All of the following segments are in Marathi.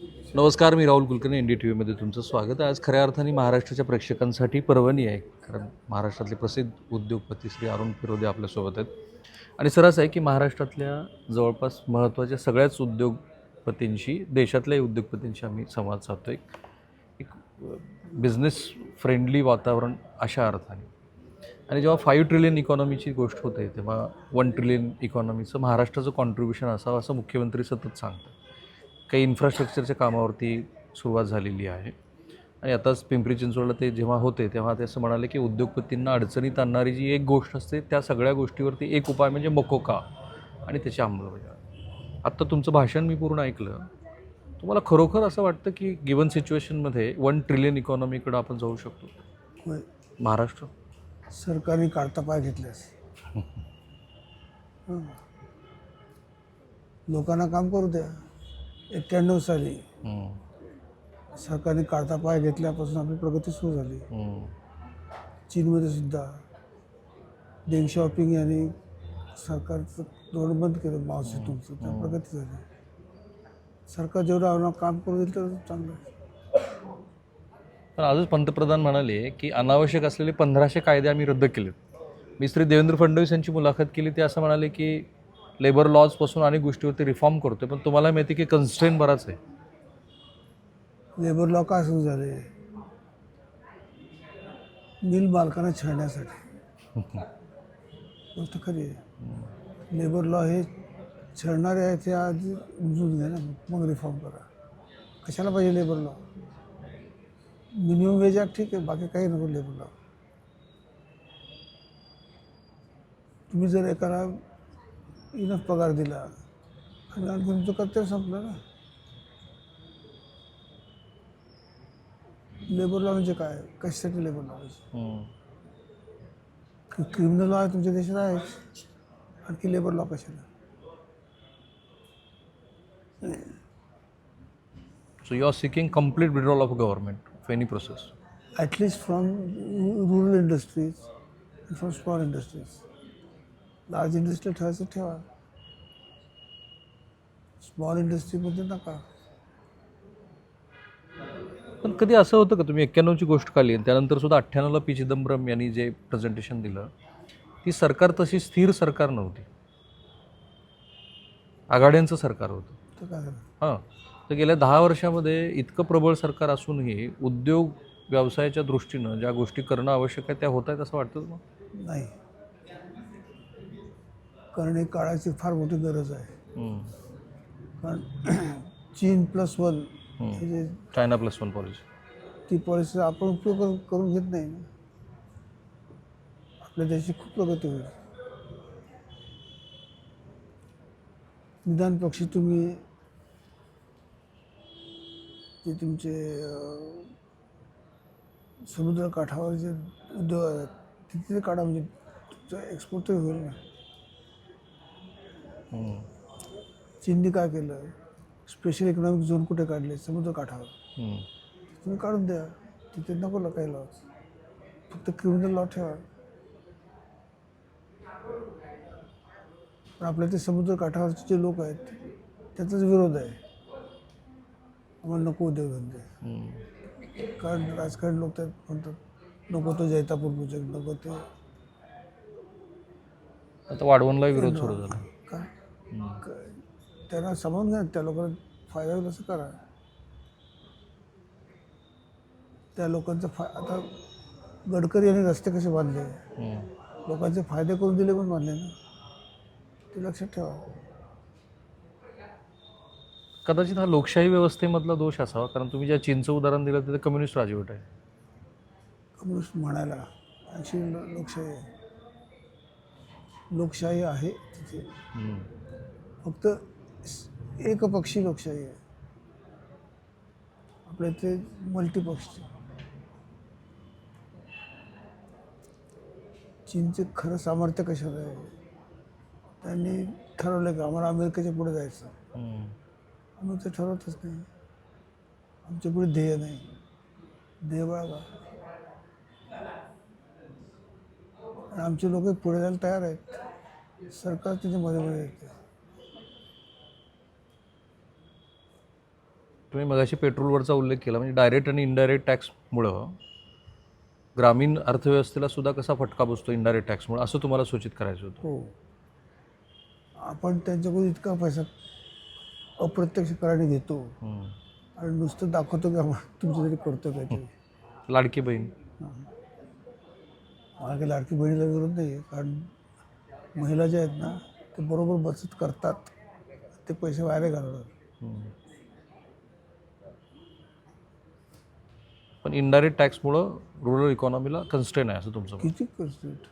नमस्कार मी Rahul Kulkarni N D T व्हीमध्ये तुमचं स्वागत आहे. आज खऱ्या अर्थाने महाराष्ट्राच्या प्रेक्षकांसाठी पर्वणी आहे कारण महाराष्ट्रातले प्रसिद्ध उद्योगपती श्री अरुण फिरोदे आपल्यासोबत आहेत. आणि सरस आहे की महाराष्ट्रातल्या जवळपास महत्त्वाच्या सगळ्याच उद्योगपतींशी देशातल्याही उद्योगपतींशी आम्ही संवाद साधतो एक एक बिझनेस फ्रेंडली वातावरण अशा अर्थाने. आणि जेव्हा फाईव्ह ट्रिलियन इकॉनॉमीची गोष्ट होते तेव्हा वन ट्रिलियन इकॉनॉमीचं महाराष्ट्राचं कॉन्ट्रीब्युशन असावं असं मुख्यमंत्री सतत सांगतात. काही इन्फ्रास्ट्रक्चरच्या कामावरती सुरुवात झालेली आहे. आणि आताच पिंपरी चिंचवडला ते जेव्हा होते तेव्हा ते असं म्हणाले की उद्योगपतींना अडचणीत आणणारी जी एक गोष्ट असते त्या सगळ्या गोष्टीवरती एक उपाय म्हणजे मकोका आणि त्याची अंमलबजावणी. आत्ता तुमचं भाषण मी पूर्ण ऐकलं. तुम्हाला खरोखर असं वाटतं की गिवन सिच्युएशनमध्ये वन ट्रिलियन इकॉनॉमीकडं आपण जाऊ शकतो? महाराष्ट्र? सरकारने काढता पाय घेतल्यास. लोकांना काम करू द्या. एक्क्याण्णव साली. सरकारने काढता पाय घेतल्यापासून आपली प्रगती सुरू झाली. चीनमध्ये सुद्धा. डेंग शॉपिंग यांनी सरकारचं धोरण बंद केलं मावशी तुमचं. त्या प्रगती झाली. सरकार जेवढं आम्हाला काम करू देईल तेवढं चांगलं. पण आजच पंतप्रधान म्हणाले की अनावश्यक असलेले पंधराशे कायदे आम्ही रद्द केलेत. मी श्री देवेंद्र फडणवीस यांची मुलाखत केली ते असं म्हणाले की लेबर लॉजपासून अनेक गोष्टीवरती रिफॉर्म करतोय. पण तुम्हाला माहिती की कन्स्ट्रेन बराच आहे. लेबर लॉ का सुरू झाले? मिल बालकांना छळण्यासाठी गोष्ट खरी आहे. लेबर लॉ हे छेडणारे आहे ते आधी उमजून घ्या ना मग रिफॉर्म करा. कशाला पाहिजे labour law minimum wage act ठीक आहे बाकी काही नको लेबर लॉ तुम्ही जर एखादा इनफ पगार दिला. आणि आणखी तुमचं कर्तव्य संपलं ना. लेबर लॉ म्हणजे काय? कशासाठी labour law hmm. Criminal law तुमच्या देशात आहेच आणखी लेबर लॉ कशाला? So you are seeking complete withdrawal of government of any process. At least from rural industries from small industries large industry ठेवायचं ठेवा. स्मॉल इंडस्ट्रीमध्ये नका. पण कधी असं होतं का तुम्ही एक्क्याण्णवची गोष्ट काढली आणि त्यानंतर सुद्धा अठ्ठ्याण्णवला पी चिदंबरम यांनी जे प्रेझेंटेशन दिलं ती सरकार तशी स्थिर सरकार नव्हती. आघाड्यांचं सरकार होतं. हां. तर गेल्या दहा वर्षामध्ये इतकं प्रबळ सरकार असूनही उद्योग व्यवसायाच्या दृष्टीनं ज्या गोष्टी करणं आवश्यक आहे त्या होत आहेत असं वाटतं मग नाही. कारण काळाची फार मोठी गरज आहे. कारण चीन प्लस वन हे जे चायना प्लस वन पॉलिसी. ती पॉलिसी आपण उपयोग करून- करून घेत नाही ना. आपल्या देशाची खूप प्रगती होईल. निदान पक्षी तुम्ही जे तुमचे अं, समुद्रकाठावर जे उद्योग आहेत तिथे काढा म्हणजे तुमचं एक्सपोर्ट तरी होईल ना. चीनने काय केलं? स्पेशल इकॉनॉमिक झोन कुठे काढले? समुद्रकाठावर. तुम्ही काढून द्या. तिथे नको काही लॉज फक्त क्रिमिनल लॉ ठेवा. पण आपल्या ते समुद्र काठावरचे जे लोक आहेत त्याचाच विरोध आहे. आम्हाला नको उद्योगधंदे कारण राजकारण लोक त्यात म्हणतात नको तो जैतापूर प्रोजेक्ट नको ते. आता वाढवणला विरोध सुरू झाला. त्यांना समजून घ्या त्या लोकांना फायदा होईल असं करा. त्या लोकांचा फा आता गडकरी यांनी रस्ते कसे बांधले. लोकांचे फायदे करून दिले पण बांधले ना. ते लक्षात ठेवा. कदाचित हा लोकशाही व्यवस्थेमधला दोष असावा कारण तुम्ही ज्या चीनचं उदाहरण दिलं ते कम्युनिस्ट राजवट आहे. कम्युनिस्ट म्हणायला अशी लो- लोकशाही आहे. लोकशाही आहे तिथे. फक्त एकपक्षी लोकशाही आहे. आपल्या इथे मल्टीपक्षी चीनचे खरं सामर्थ्य कशाला आहे? त्यांनी ठरवलं की आम्हाला अमेरिकेच्या पुढे जायचं. आम्ही ते ठरवतच नाही. आमच्या पुढे ध्येय नाही. ध्येय बाळगा. आणि आमचे लोक पुढे जायला तयार आहेत. सरकार तिथे मध्ये मध्ये येते. तुम्ही मगाशी पेट्रोलवरचा उल्लेख केला म्हणजे डायरेक्ट आणि इनडायरेक्ट टॅक्समुळं ग्रामीण अर्थव्यवस्थेला सुद्धा कसा फटका बसतो इनडायरेक्ट टॅक्समुळे असं तुम्हाला सूचित करायचं होतं. हो. आपण त्यांच्याकडून इतका पैसा अप्रत्यक्ष कराने घेतो. आणि नुसतं दाखवतो की आपण तुमच्यासाठी करतो काहीतरी लाडकी बहीण. मला काही लाडकी बहिणीला विरोध नाही आहे कारण महिला ज्या आहेत ना ते बरोबर बचत करतात. ते पैसे वाया घालवणार. पण इनडायरेक्ट टॅक्समुळं रुरल इकॉनॉमीला कन्स्टेन आहे असं तुमचं. किती कन्स्टंट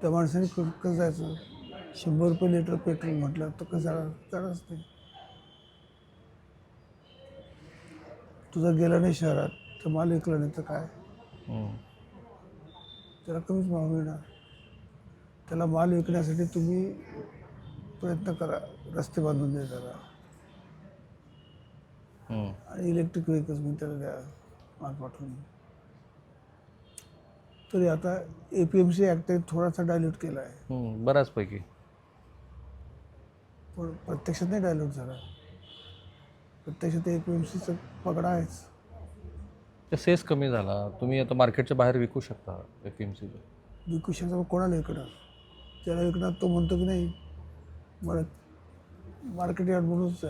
त्या माणसाने क- कसं जायचं शंभर रुपये लिटर पेट्रोल म्हटलं तर कसं जाणार जाणारच नाही तुझा गेला नाही शहरात तर माल विकला नाही तर काय हम्म. त्याला कमीच भाव मिळणार त्याला माल विकण्यासाठी तुम्ही प्रयत्न करा रस्ते बांधून द्या त्याला. आणि इलेक्ट्रिक व्हेकल्स मी त्याला द्या माल पाठवून तरी आता ए पी एम सी थोडासा डायल्यूट केला आहे हम्म. बऱ्याचपैकी. पण प्रत्यक्षात नाही डायल्यूट झाला. प्रत्यक्षात ए पी एम सीचा पगडा आहेच. ते सेस कमी झाला. तुम्ही आता मार्केटच्या बाहेर विकू शकता एफ एम सी विकू शकता कोणाला विकणार? ज्याला विकणार तो म्हणतो की नाही मला मार्केट यार्ड म्हणूनच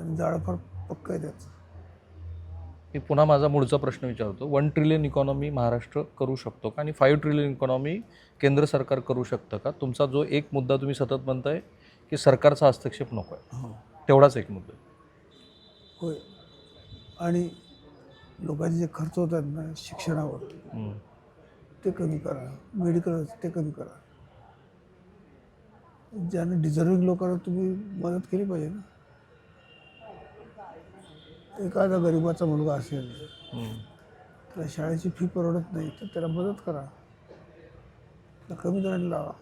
त्याने जाळं फार पक्क आहे त्याचं. मी पुन्हा माझा मूळचा प्रश्न विचारतो. वन ट्रिलियन इकॉनॉमी महाराष्ट्र करू शकतो का? आणि फाईव्ह ट्रिलियन इकॉनॉमी केंद्र सरकार करू शकतं का? तुमचा जो एक मुद्दा तुम्ही सतत म्हणताय की सरकारचा हस्तक्षेप नको आहे. हो. तेवढाच एक मुद्दा. होय. आणि लोकांचे जे खर्च होतात ना शिक्षणावर. ते कमी करा. मेडिकल ते कमी करा. ज्याने डिझर्विंग लोकांना तुम्ही मदत केली पाहिजे ना. एखादा गरिबाचा मुलगा असेल. त्याला शाळेची फी परवडत नाही तर त्याला मदत करा. त्याला कमी दराने लावा.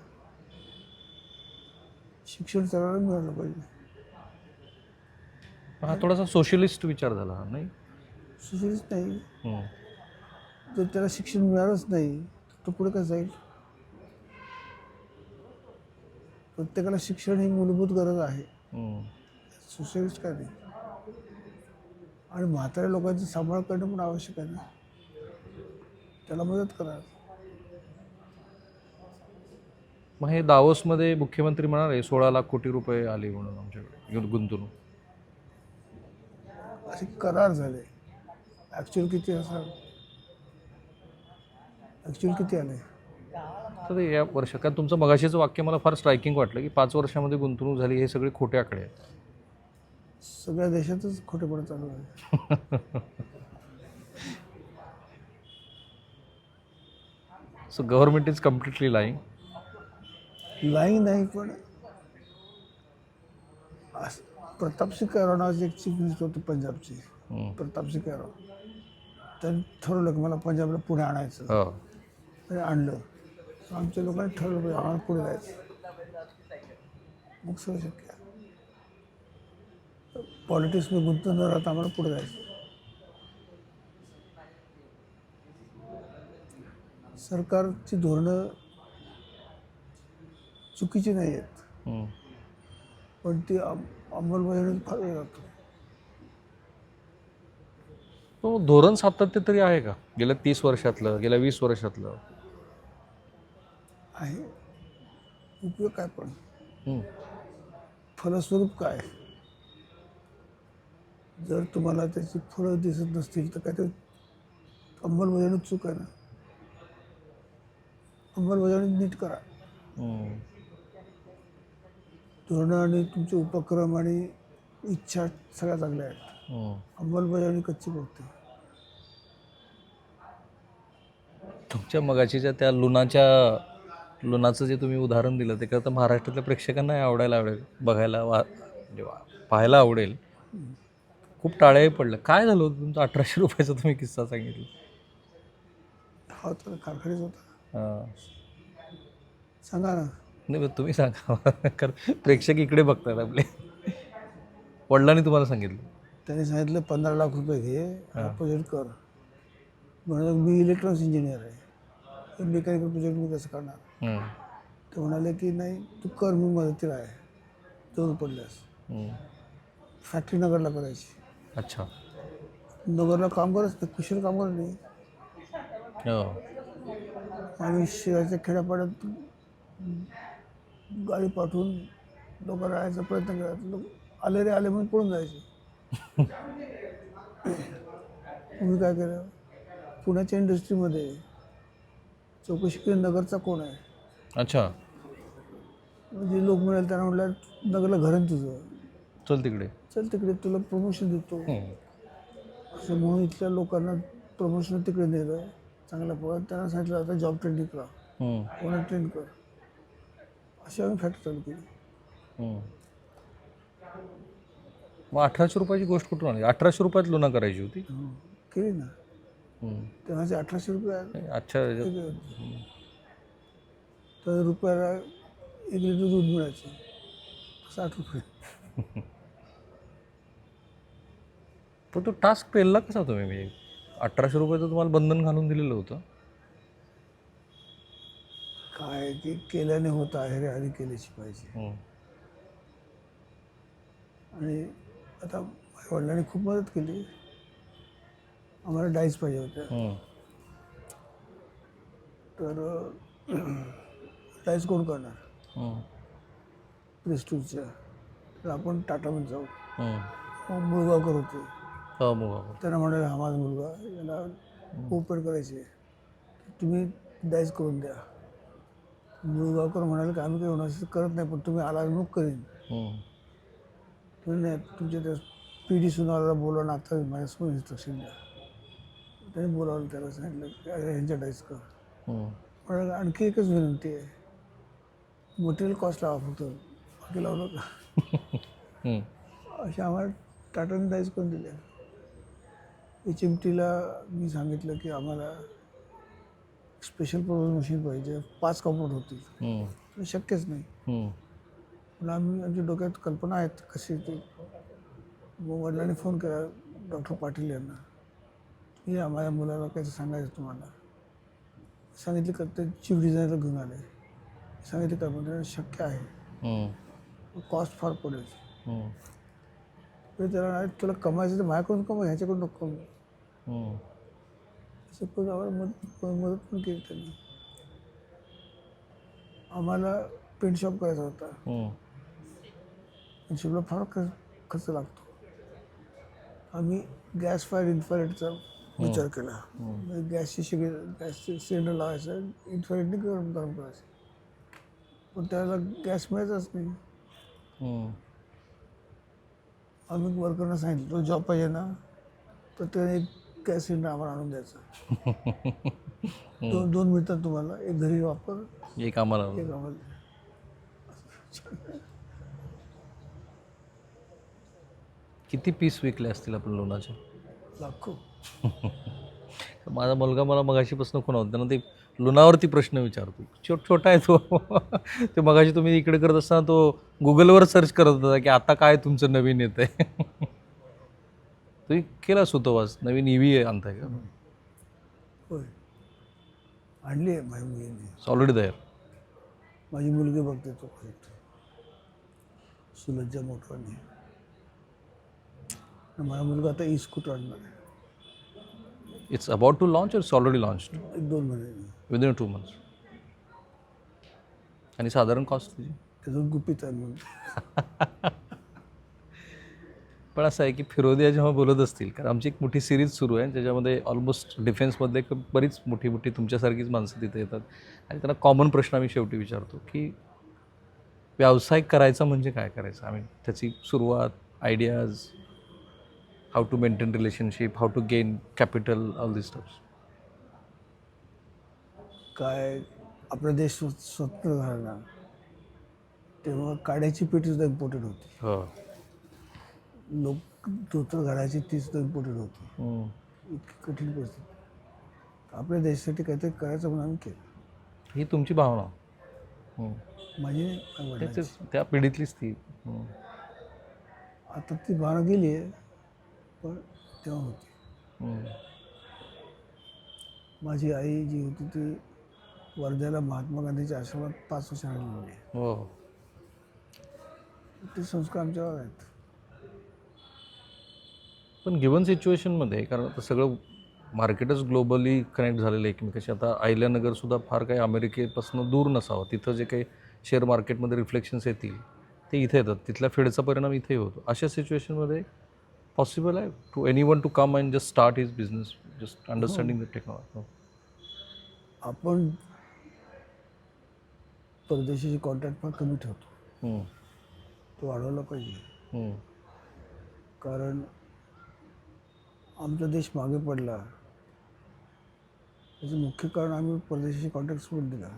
शिक्षण सगळ्यांना मिळालं पाहिजे. हा थोडासा सोशलिस्ट विचार झाला हा, नाही? सुशिक्षित नाही. हम्म. जर त्याला शिक्षण मिळालंच नाही तर तो पुढे कसं जाईल? प्रत्येकाला शिक्षण ही मूलभूत गरज आहे. हम्म. सोशलिस्ट काय नाही? आणि म्हाताऱ्या लोकांचा सांभाळ करणं पण आवश्यक आहे ना. त्याला मदत करा मग हे दावोसमध्ये मुख्यमंत्री म्हणाले सोळा लाख कोटी रुपये आले म्हणून आमच्याकडे गुंतवणूक. असे करार झाले. ॲक्च्युअल किती असा ॲक्च्युअल किती आले? तर या वर्षात कारण तुमचं मगाशीचं वाक्य मला फार स्ट्रायकिंग वाटलं की पाच वर्षामध्ये गुंतवणूक झाली हे सगळे खोटे आकडे आहेत. सगळ्या देशातच खोटेपणा चालू आहे. So government is completely lying line नाही पण प्रतापसिंग कॅरो नावाचे एक चीफ मिनिस्टर होते पंजाबचे प्रतापसिंग कॅरो त्यांनी ठरवलं की मला पंजाबला पुढे आणायचं. हो. आणलं. आमच्या लोकांनी ठरवलं पाहिजे आम्हाला पुढे जायचं. मग सगळं शक्य पॉलिटिक्समध्ये गुंतून न राहता आम्हाला पुढे जायचं. सरकारची धोरणं चुकीची नाही आहेत. पण ती अंम- अंमलबजावणीत फार वेळ लागतो तो धोरण सातत्य तरी आहे का? गेल्या तीस वर्षातलं गेल्या वीस वर्षातलं? आहे. उपयोग काय पण. फलस्वरूप काय? जर तुम्हाला त्याची फळं दिसत नसतील तर काय ते अंमलबजावणी चूक आहे ना. अंमलबजावणी नीट करा. हम्म. धोरणं आणि तुमचे उपक्रम आणि इच्छा सगळ्या चांगल्या आहेत. हम्म. अंमलबजावणी कच्ची बघते तुमच्या मगाशीच्या त्या लुणाच्या लुणाचं जे तुम्ही उदाहरण दिलं ते करता महाराष्ट्रातल्या प्रेक्षकांनाही आवडायला आवडेल बघायला वा म्हणजे वा पाहायला आवडेल. खूप टाळ्याही पडलं. काय झालं होतं तुमचा? अठराशे रुपयाचा तुम्ही किस्सा सांगितला. हा तर कारखान्यात होता. हां. सांगा ना. नाही पण तुम्ही सांगा. कारण प्रेक्षक इकडे बघतात आपले. वडिलांनी तुम्हाला सांगितलं. त्याने सांगितलं पंधरा लाख रुपये घे हा. प्रोजेक्ट कर. म्हणाले मी इलेक्ट्रॉनिक्स इंजिनियर आहे. मेकॅनिकल प्रोजेक्ट मी कसं करणार? हम्म. ते म्हणाले की नाही तू कर मी मदतीला आहे. जरूर पडल्यास. हम्म. फॅक्टरी नगरला करायची. अच्छा. नगरला काम करत नाही कुशल काम करत नाही. हो. आणि शहराच्या खेड्यापाड्यात गाडी पाठवून लोकांना राहायचा प्रयत्न करायचा लोक आले रे आले म्हणून पळून जायचे. तुम्ही काय केलं पुण्याच्या इंडस्ट्रीमध्ये चौकशी केली नगरचा कोण आहे? अच्छा. जे लोक मिळेल त्यांना म्हटलं नगरला घर आहे तुझं. चल तिकडे. चल तिकडे तुला प्रमोशन देतो. असं म्हणून इथल्या लोकांना प्रमोशन तिकडे नेलं चांगला पगार. त्यांना सांगितलं आता जॉब ट्रेनिंग करा. कोणा ट्रेन कर? अशी आम्ही फॅक्टरी चालू केली. मग अठराशे रुपयाची गोष्ट कुठून आली? अठराशे रुपयात लुना करायची होती. हो, केली ना. तेव्हाचे अठराशे रुपये. अच्छा. तर रुपयाला एक लिटर दूध मिळायचं. साठ रुपये. पण तो टास्क पेलला कसा तुम्ही मी अठराशे रुपयाचं तुम्हाला बंधन घालून दिलेलं होतं. काय की केल्याने होत आहे रे आणि केल्याची पाहिजे. हम्म. आणि आता माझ्या वडिलांनी खूप मदत केली. आम्हाला डाईस पाहिजे होत्या. हम्म. तर डाईस कोण करणार? हम्म. प्रेस्टूजच्या तर आपण टाटामध्ये जाऊ. मग मुळगावकर होते. हो मग त्यांना म्हणाले हा माझा मुलगा याला ओपन करायचे. तुम्ही डाईस करून द्या. मुळगावकर म्हणाले की आम्ही काही होणार करत नाही पण तुम्ही आला मग करीन. तुम्ही नाही तुमच्या त्या पी डी सुनाला बोलवा ना आता माझ्यासमोर इन्स्ट्रक्शन द्या. त्यांनी बोलावलं त्याला सांगितलं की अरे ह्यांच्या डाईस कर. म्हणाले आणखी एकच विनंती आहे. मटेरियल कॉस्ट लावा फक्त. बाकी लावू नका. हम्म. अशा आम्हाला टाटाने डाईस करून दिल्या. एच एम टीला मी सांगितलं की आम्हाला स्पेशल प्रोग्राम मशीन पाहिजे. पाच कॉम्पोर्ट होतील. पण शक्यच नाही. पण आम्ही आमच्या डोक्यात कल्पना आहेत कशी ते. मग वडिलांनी फोन केला डॉक्टर पाटील यांना. या माझ्या मुलाला काहीतरी सांगायचं तुम्हाला. सांगितलं का ते चीफ डिझायनरला घेऊन आले. सांगितलं का म्हणजे शक्य आहे. कॉस्ट फार पडेल. त्याला तुला कमायचं तर माझ्याकडून कमाय ह्याच्याकडून नको असं पण आम्हाला मदत मदत पण केली त्यांनी. आम्हाला पेंट शॉप करायचा होता. पेंट शॉपला फार खर्च लागतो. आम्ही गॅस फायर इन्फ्रारेडचा विचार केला. गॅसची शिगे गॅसचे सिलेंडर लावायचं इन्फ्रारेडने गरम गरम करायचं. पण त्याला गॅस मिळतच नाही. हम्म. आम्ही वर्करना सांगितलं तो जॉब पाहिजे ना? तर त्याने एक सिलेंडर आम्हाला आणून द्यायचा. दोन दोन मिळतात तुम्हाला एक घरी वापर एक आम्हाला एक आम्हाला किती पीस विकले असतील आपण लोणाचे? लाखो. माझा मुलगा मला मगाशीपासून कोण होता त्यांना ते लुणावरती प्रश्न विचारतो. छोट छोटा आहे तो. ते मगाशी तुम्ही इकडे करत असताना तो गुगलवर सर्च करत होता की आता काय तुमचं नवीन येत आहे तुम्ही केला सुतोवास नवीन ईव्ही आहे आणताय का होय. आणली आहे माझ्या मुलीने ऑलरेडी तयार माझी मुलगी बघते तो प्रोजेक्ट सुलज्जा मोटवानी. आणि माझा मुलगा आता ई स्कूटर आणणार आहे. It's about to launch it's already launch एक दोन महिने. विदिन टू मंथ्स आणि साधारण कॉस्ट त्याचं गुपित आहे म्हणून. पण असं आहे की फिरोदिया जेव्हा बोलत असतील कारण आमची एक मोठी सिरीज सुरू आहे ज्याच्यामध्ये ऑलमोस्ट डिफेन्समधले एक बरीच मोठी मोठी तुमच्यासारखीच माणसं तिथे येतात. आणि त्यांना कॉमन प्रश्न आम्ही शेवटी विचारतो की व्यावसायिक करायचा म्हणजे काय करायचं? आम्ही त्याची सुरुवात ideas how to maintain relationship how to gain capital all this stuffs काय आपला देश स्व- स्वतंत्र झाला तेव्हा काड्याची पेटी सुद्धा इम्पॉर्टंट होती. हो. लोक धोतर घालायची ती सुद्धा इम्पॉर्टंट होती. हम्म. इतकी कठीण परिस्थिती. आपल्या देशासाठी काहीतरी करायचं म्हणून आम्ही केलं. ही तुमची भावना. हम्म. माझी त्या पिढीतलीच ती. हम्म. आता ती भावना गेली आहे पण तेव्हा होती. माझी आई जी होती ती वर्ध्याला महात्मा गांधीच्या आश्रमात पाच वर्ष राहिलेली आहे. हो. ते संस्कार आमच्यावर आहेत. पण गिवन सिच्युएशनमध्ये कारण आता सगळं मार्केटच ग्लोबली कनेक्ट झालेलं आहे एकमेकाशी. आता अहिल्यानगरसुद्धा फार काही अमेरिकेपासून दूर नसावं. तिथं जे काही शेअर मार्केटमध्ये रिफ्लेक्शन्स येतील ते इथे येतात. तिथल्या फेडचा परिणाम इथे होतो. अशा सिच्युएशनमध्ये पॉसिबल आहे to any one to come and just start his business just understanding the technology. आपण परदेशाची कॉन्टॅक्ट पण कमी ठेवतो. तो वाढवला पाहिजे. कारण आमचा देश मागे पडला. त्याचं मुख्य कारण आम्ही परदेशाची कॉन्टॅक्ट सोडून दिला.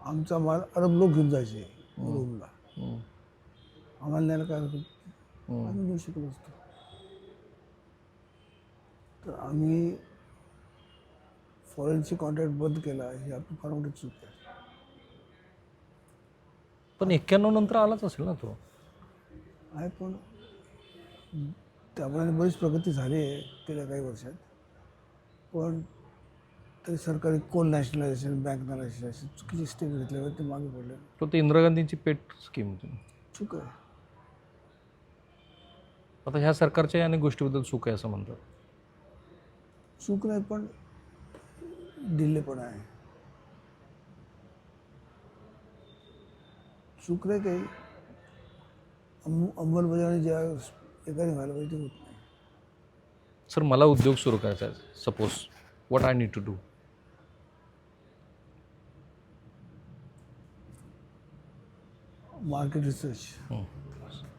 आमचा माल अरब लोक घेऊन जायचे रोमला आम्हाला न्यायला काय होतं? आम्ही नेऊ शकलो असतो. तर आम्ही फॉरेनची कॉन्टॅक्ट बंद केला. ही आपली फार मोठी चूक आहे. पण एक्क्याण्णव नंतर आलाच असेल ना तो? आहे पण त्यामुळे बरीच प्रगती झाली आहे गेल्या काही वर्षात. पण तरी सरकारी कोल नॅशनलायझेशन बँक नॅशनलायझेशन चुकीची स्टेप घेतल्यावर ते मागे पडले. तो ते इंदिरा गांधींची पेट स्कीम होती. चूक आहे. आता ह्या सरकारच्या अनेक गोष्टीबद्दल चूक आहे असं म्हणतात. चूक नाही पण डिले पण आहे. चूक नाही काही. अंम अंमलबजावणी ज्या एकाने व्हायला पाहिजे होत नाही. सर मला उद्योग सुरू करायचा आहे. Suppose what I need to do market research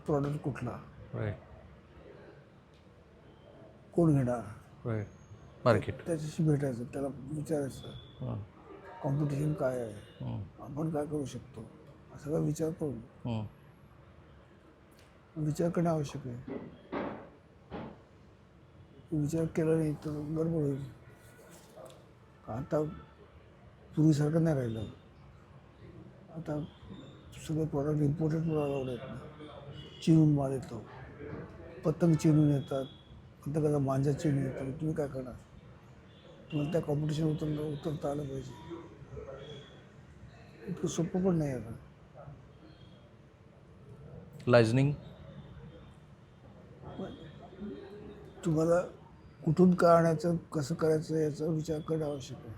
product कुठला? राईट कोण घेणार? राईट मार्केट त्याच्याशी भेटायचं त्याला विचारायचं. कॉम्पिटिशन काय आहे? आपण काय करू शकतो? हा सगळा विचार करून विचार करणे आवश्यक आहे. विचार केला नाही तर गडबड होईल. आता पूर्वीसारखं नाही राहिलं. आता सगळे प्रॉडक्ट इम्पोर्टेड प्रॉडक्ट आहेत चिरून माल येतो. पतंग चिरून येतात. प्रत्येकाचा मांजा चिरून येतो. तुम्ही काय करणार? तुम्हाला त्या कॉम्पिटिशन उतर उतरता आलं पाहिजे. इतकं सोपं पण नाही आता. लायझनिंग तुम्हाला कुठून काढण्याचं आणायचं कसं करायचं याचा विचार करणं आवश्यक आहे.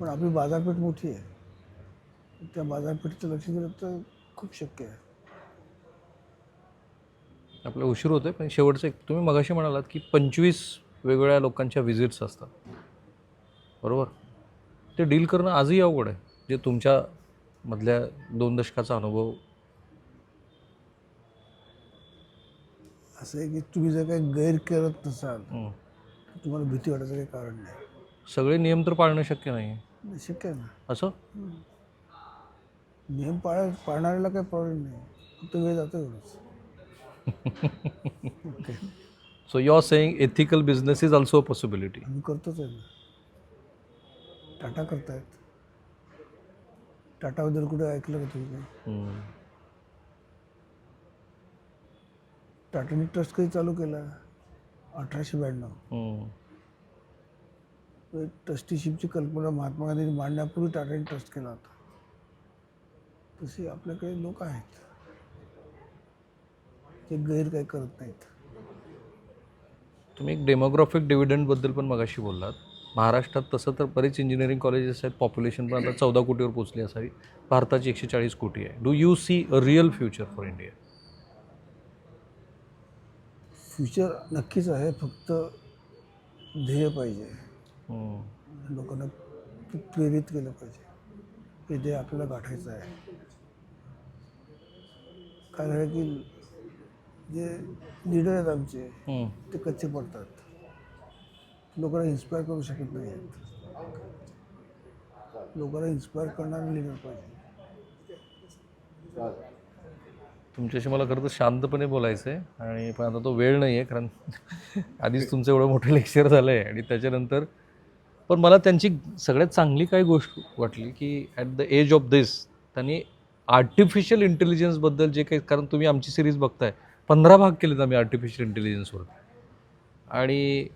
पण आपली बाजारपेठ मोठी आहे. त्या बाजारपेठेचं लक्ष दिलं तर खूप शक्य आहे. आपला उशीर होतोय पण शेवटचं एक तुम्ही मगाशी म्हणालात की पंचवीस वेगवेगळ्या लोकांच्या व्हिजिट्स असतात. बरोबर? ते डील करणं आजही अवघड आहे. जे तुमच्या मधल्या दोन दशकाचा अनुभव असं आहे की तुम्ही जर काही गैर करत नसाल हं. तर तुम्हाला भीती वाटायचं काही कारण नाही. सगळे नियम तर पाळणं शक्य नाही. शक्य आहे ना. असं? नियम पाळ पाळणाऱ्याला काही प्रॉब्लेम नाही. फक्त वेळ जातो एवढंच. So you are saying ethical business is also a possibility आम्ही करतोच आहे ना. टाटा करतायत. टाटाबद्दल कुठे ऐकलं का तुम्ही काही? टाटाने ट्रस्ट कधी चालू केला? अठराशे ब्याण्णव. ट्रस्टीशिपची कल्पना महात्मा गांधींनी मांडण्यापूर्वी टाटाने ट्रस्ट केला होता. तसे आपल्याकडे लोक आहेत. ते गैर काही करत नाहीत. तुम्ही एक डेमोग्राफिक डिव्हिडंडबद्दल पण मगाशी बोललात. महाराष्ट्रात तसं तर बरेच इंजिनिअरिंग कॉलेजेस आहेत. पॉप्युलेशन पण आता चौदा कोटीवर पोचली असावी. भारताची एकशे चाळीस कोटी आहे. Do you see a real future for India future नक्कीच आहे फक्त ध्येय पाहिजे. लोकांना प्र- प्रेरित केलं पाहिजे. हे ध्येय आपल्याला गाठायचं आहे. काय झालं की जे लीडर आहेत आमचे ते कच्चे पडतात. लोकांना इन्स्पायर करू शकत नाही आहेत लोकांना इन्स्पायर करणारे लीडर पाहिजे. तुमच्याशी मला खरं तर शांतपणे बोलायचं आहे आणि पण आता तो वेळ नाही आहे कारण आधीच तुमचं एवढं मोठं लेक्चर झालं आहे आणि त्याच्यानंतर पण मला त्यांची सगळ्यात चांगली काय गोष्ट वाटली की at the age of this त्यांनी आर्टिफिशियल इंटेलिजन्सबद्दल जे काही कारण तुम्ही आमची सिरीज बघताय पंधरा भाग केलेत आम्ही आर्टिफिशियल इंटेलिजन्सवर आणि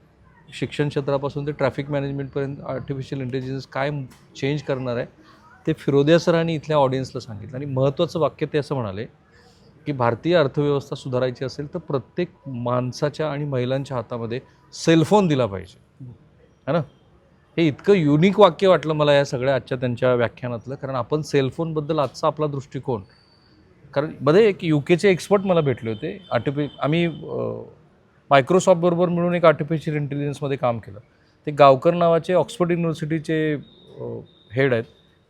शिक्षण क्षेत्रापासून ते ट्रॅफिक मॅनेजमेंटपर्यंत आर्टिफिशियल इंटेलिजन्स काय चेंज करणार आहे ते फिरोदिया सरांनी इथल्या ऑडियन्सला सांगितलं. आणि महत्त्वाचं वाक्य ते असं म्हणाले की भारतीय अर्थव्यवस्था सुधारायची असेल तर प्रत्येक माणसाच्या आणि महिलांच्या हातामध्ये सेलफोन दिला पाहिजे. है ना? हे इतकं युनिक वाक्य वाटलं मला या सगळ्या आजच्या त्यांच्या व्याख्यानातलं. कारण आपण सेलफोनबद्दल आजचा आपला दृष्टिकोन कारण मध्ये एक यू केचे एक्सपर्ट मला भेटले होते. आर्टिफि आम्ही मायक्रोसॉफ्टबरोबर मिळून एक आर्टिफिशियल इंटेलिजन्समध्ये काम केलं. ते गावकर नावाचे ऑक्सफर्ड युनिव्हर्सिटीचे हेड आहेत.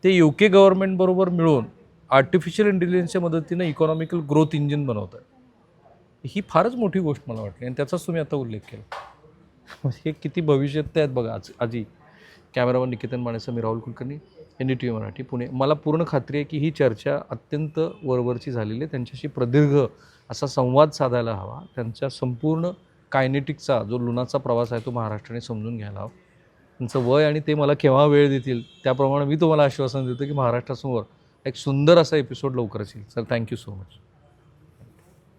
ते यू के गव्हर्नमेंटबरोबर मिळून आर्टिफिशियल इंटेलिजन्सच्या मदतीनं इकॉनॉमिकल ग्रोथ इंजिन बनवत आहे ही फारच मोठी गोष्ट मला वाटली आणि त्याचाच तुम्ही आता उल्लेख केला. म्हणजे हे किती भविष्यात आहेत बघा आज आजी कॅमेरावर निकेतन मानेसह मी Rahul Kulkarni N D T V Marathi Pune. मला पूर्ण खात्री आहे की ही चर्चा अत्यंत वरवरची झालेली आहे. त्यांच्याशी प्रदीर्घ असा संवाद साधायला हवा. त्यांच्या संपूर्ण कायनेटिकचा जो लुणाचा प्रवास आहे तो महाराष्ट्राने समजून घ्यायला हवा. त्यांचं वय आणि ते मला केव्हा वेळ देतील त्याप्रमाणे मी तुम्हाला आश्वासन देतो की महाराष्ट्रासमोर एक सुंदर असा एपिसोड लवकरच येईल. Sir thank you so much